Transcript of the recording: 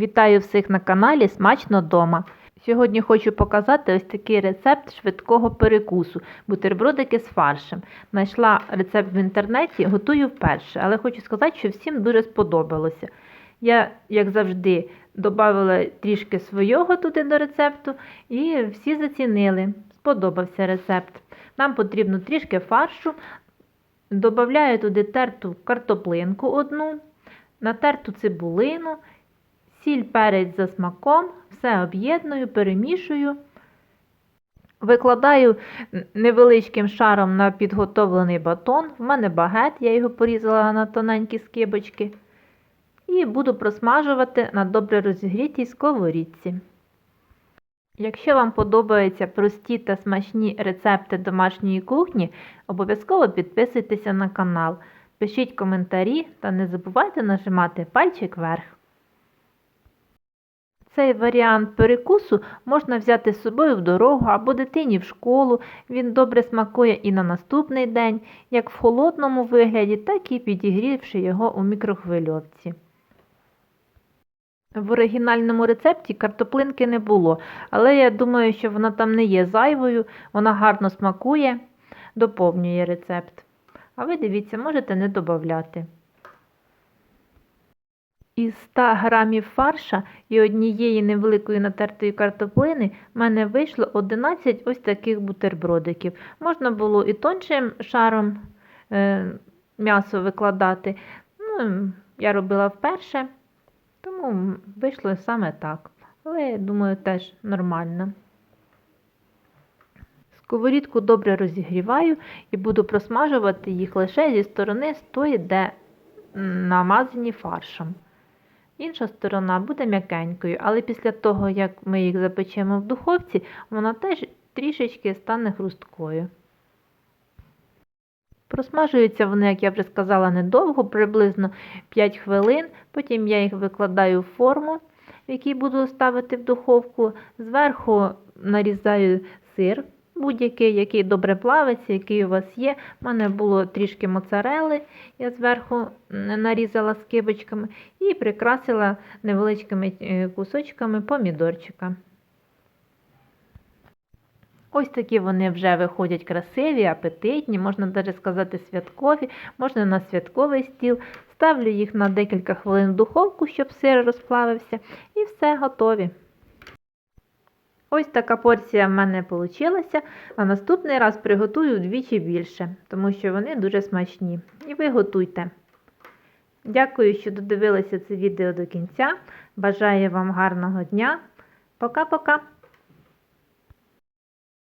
Вітаю всіх на каналі Смачно дома. Сьогодні хочу показати ось такий рецепт швидкого перекусу бутербродики з фаршем. Знайшла рецепт в інтернеті, готую вперше, але хочу сказати, що всім дуже сподобалося. Я, як завжди, додала трішки свого туди до рецепту, і всі зацінили. Сподобався рецепт. Нам потрібно трішки фаршу. Добавляю туди терту картоплинку одну, натерту цибулину, сіль перець за смаком, все об'єдную, перемішую. Викладаю невеличким шаром на підготовлений батон. В мене багет, я його порізала на тоненькі скибочки. І буду просмажувати на добре розігрітій сковорідці. Якщо вам подобаються прості та смачні рецепти домашньої кухні, обов'язково підписуйтеся на канал, пишіть коментарі та не забувайте нажимати пальчик вверх. Цей варіант перекусу можна взяти з собою в дорогу або дитині в школу. Він добре смакує і на наступний день, як в холодному вигляді, так і підігрівши його у мікрохвильовці. В оригінальному рецепті картоплинки не було, але я думаю, що вона там не є зайвою, вона гарно смакує, доповнює рецепт. А ви дивіться, можете не додати. Із 100 грамів фарша і однієї невеликої натертої картоплини в мене вийшло 11 ось таких бутербродиків. Можна було і тоншим шаром е, м'ясо викладати. Ну, Я робила вперше. Тому вийшло саме так. Але я думаю, теж нормально. Сковорідку добре розігріваю і буду просмажувати їх лише зі сторони з тої, де намазані фаршем. Інша сторона буде м'якенькою, але після того, як ми їх запечемо в духовці, вона теж трішечки стане хрусткою. Просмажуються вони, як я вже сказала, недовго, приблизно 5 хвилин. Потім я їх викладаю в форму, в якій буду ставити в духовку. Зверху нарізаю сир будь-який, який добре плавиться, який у вас є. У мене було трішки моцарели, я зверху нарізала скибочками і прикрасила невеличкими кусочками помідорчика. Ось такі вони вже виходять красиві, апетитні, можна навіть сказати святкові, можна на святковий стіл. Ставлю їх на декілька хвилин в духовку, щоб сир розплавився, і все готові. Ось така порція в мене вийшла. А наступний раз приготую вдвічі більше, тому що вони дуже смачні. І ви готуйте. Дякую, що додивилися це відео до кінця. Бажаю вам гарного дня. Пока-пока!